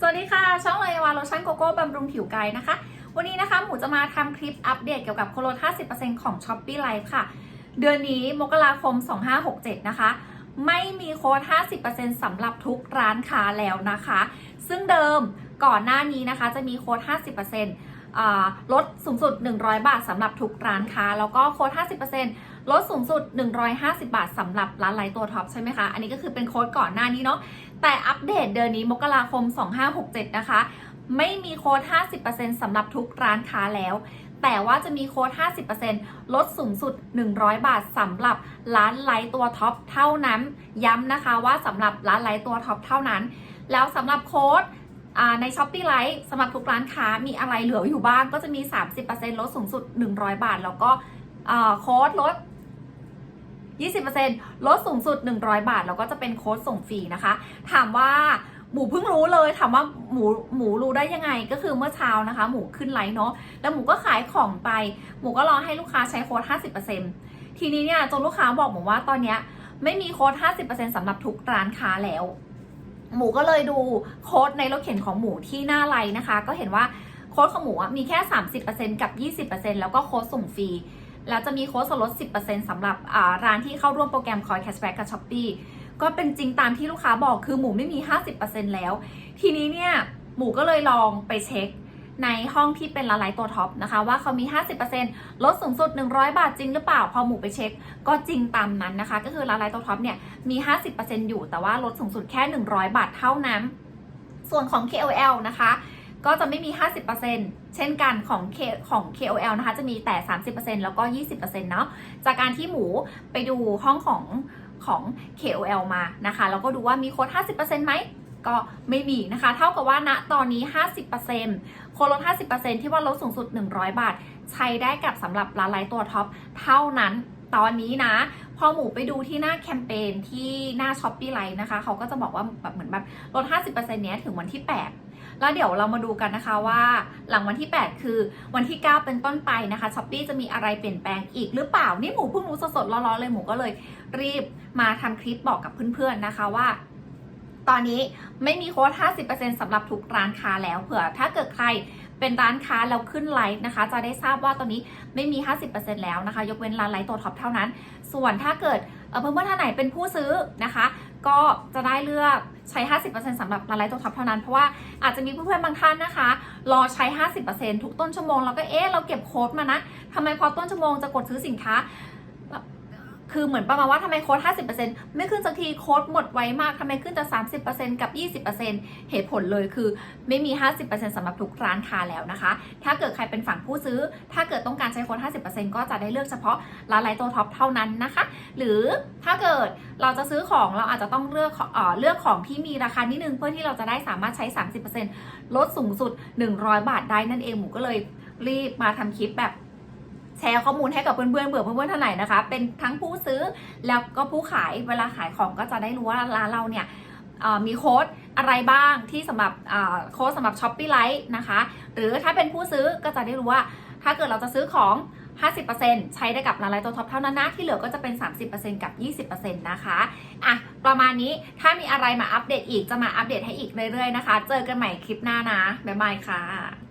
สวัสดีค่ะ ช่องเลยวาโลชั่นโกโก้บำรุงผิวกายนะคะ วันนี้นะคะหมูจะมาทำคลิปอัปเดตเกี่ยวกับโคโลด50%ของ s h o p ปี้ไลฟ์ค่ะ เดือนนี้มกราคม 2567 นะคะ ไม่มีโค้ด 50%สำหรับทุกร้านค้าแล้วนะคะ ซึ่งเดิมก่อนหน้านี้นะคะจะมีโค้ด 50%ลดสูงสุด 100 บาทสำหรับทุกร้านค้า แล้วก็โค้ด 50% ลดสูงสุด 150 บาทสำหรับร้านไลท์ตัวท็อปใช่ไหมคะ อันนี้ก็คือเป็นโค้ดก่อนหน้านี้เนาะ แต่อัปเดตเดือนนี้มกราคม 2567 นะคะ ไม่มีโค้ด 50%สำหรับทุกร้านค้าแล้ว แต่ว่าจะมีโค้ด 50%ลดสูงสุด 100 บาทสำหรับร้านไลท์ตัวท็อปเท่านั้น ย้ำนะคะว่าสำหรับร้านไลท์ตัวท็อปเท่านั้น แล้วสำหรับโค้ดใน s h อ p e e Lite สำหรับทุกร้านค้ามีอะไรเหลืออยู่บ้างก็จะมี 30%ลดสูงสุด 100 บาท แล้วก็โค้ดลด 20%ลดสูงสุด 100 บาท แล้วก็จะเป็นโค้ดส่งฟรีนะคะ ถามว่าหมูเพิ่งรู้เลยถามว่าหมูหมูรู้ได้ยังไงก็คือเมื่อเช้านะคะ หมูขึ้นไลน์เนาะแล้วหมูก็ขายของไป หมูก็รอให้ลูกค้าใช้โค้ด 50%ทีนี้เนี่ยจนลูกค้าบอกหมูว่าตอนเนี้ยไม่มีโค้ด 50%สำหรับทุกร้านค้าแล้ว หมูก็เลยดูโค้ดในรถเข็นของหมูที่หน้าไลน์นะคะ ก็เห็นว่าโค้ดของหมูมีแค่ 30%กับ 20%แล้วก็โค้ดส่งฟรี แล้วจะมีโค้ดส่วนลด 10%สำหรับร้านที่เข้าร่วมโปรแกรมคอยแคชแบ็กกับช้อปปีก็เป็นจริงตามที่ลูกค้าบอกคือหมูไม่มี 50%แล้ว ทีนี้เนี่ยหมูก็เลยลองไปเช็คในห้องที่เป็นละลายตัวท็อปนะคะ ว่าเขามี 50%ลดสูงสุด 100 บาทจริงหรือเปล่า พอหมูไปเช็ค ก็จริงตามนั้นนะคะ ก็คือละลายตัวท็อปเนี่ยมี 50%อยู่แต่ว่าลดสูงสุดแค่ 100 บาทเท่านั้น ส่วนของ KOL นะคะ ก็จะไม่มี 50%เช่นกันของ K ของ KOL นะคะ จะมีแต่ 30%แล้วก็ 20%เนาะ จากการที่หมูไปดูห้องของของ KOL มานะคะแล้วก็ดูว่ามีโค้ด50%ไหมก็ไม่มีนะคะ เท่ากับว่าณตอนนี้ 50%โค้ดลด 50%ที่ว่าลดสูงสุด 100 บาท ใช้ได้กับสำหรับร้านไลตัวท็อปเท่านั้นตอนนี้นะ พอหมูไปดูที่หน้าแคมเปญที่หน้าช้อปปี้ไลน์นะคะ เขาก็จะบอกว่าแบบเหมือนแบบลด 50%เนี้ยถึงวันที่ 8 แล้วเดี๋ยวเรามาดูกันนะคะว่าหลังวันที่ 8 คือวันที่ 9 เป็นต้นไปนะคะช้อปปี้จะมีอะไรเปลี่ยนแปลงอีกหรือเปล่า นี่หมูเพิ่งรู้สดๆร้อนๆเลยหมูก็เลยรีบมาทำคลิปบอกกับเพื่อนๆนะคะว่าตอนนี้ไม่มีโค้ด 50%สำหรับทุกร้านค้าแล้ว เผื่อถ้าเกิดใครเป็นร้านค้าแล้วขึ้นไลฟ์นะคะ จะได้ทราบว่าตอนนี้ไม่มี 50%แล้วนะคะ ยกเว้นร้านไลฟ์ตัวท็อปเท่านั้น ส่วนถ้าเกิดเออเพื่อนๆท่านไหนเป็นผู้ซื้อนะคะ ก็จะได้เลือกใช้ 50%สำหรับร้าไลฟ์ตัวท็อปเท่านั้น เพราะว่าอาจจะมีเพื่อนๆบางท่านนะคะ รอใช้ 50%ทุกต้นชั่วโมง แล้วก็เอ๊ะเราเก็บโค้ดมานะทำไมพอต้นชั่วโมงจะกดซื้อสินค้า คือเหมือนประมาณว่าทำไมโค้ด50%ไม่ขึ้นสักทีโค้ดหมดไวมากทำไมขึ้นแต่30%กับ 20%เหตุผลเลยคือไม่มี 50%สำหรับทุกร้านค้าแล้วนะคะ ถ้าเกิดใครเป็นฝั่งผู้ซื้อ ถ้าเกิดต้องการใช้โค้ด50%ก็จะได้เลือกเฉพาะร้านไลท์ตัวท็อปเท่านั้นนะคะ หรือถ้าเกิดเราจะซื้อของเราอาจจะต้องเลือกเอ่อเลือกของที่มีราคานิดนึงเพื่อที่เราจะได้สามารถใช้ 30%ลดสูงสุด 100 บาทได้นั่นเองหมูก็เลยรีบมาทำคลิปแบบ แชร์ข้อมูลให้กับเพื่อนๆเบื่อเพื่อนๆท่านไหนนะคะ เป็นทั้งผู้ซื้อแล้วก็ผู้ขายเวลาขายของก็จะได้รู้ว่าร้านเราเนี่ยมีโค้ดอะไรบ้างที่สำหรับโค้ดสำหรับช้อปปี้ไลท์นะคะ หรือถ้าเป็นผู้ซื้อก็จะได้รู้ว่า ถ้าเกิดเราจะซื้อของ 50%ใช้ได้กับร้านไลท์ตัวท็อปเท่านั้นนะที่เหลือก็จะเป็น 30%กับ 20%นะคะอะประมาณนี้ถ้ามีอะไรมาอัปเดตอีกจะมาอัปเดตให้อีกเรื่อยๆนะคะ เจอกันใหม่คลิปหน้านะบ๊ายบายค่ะ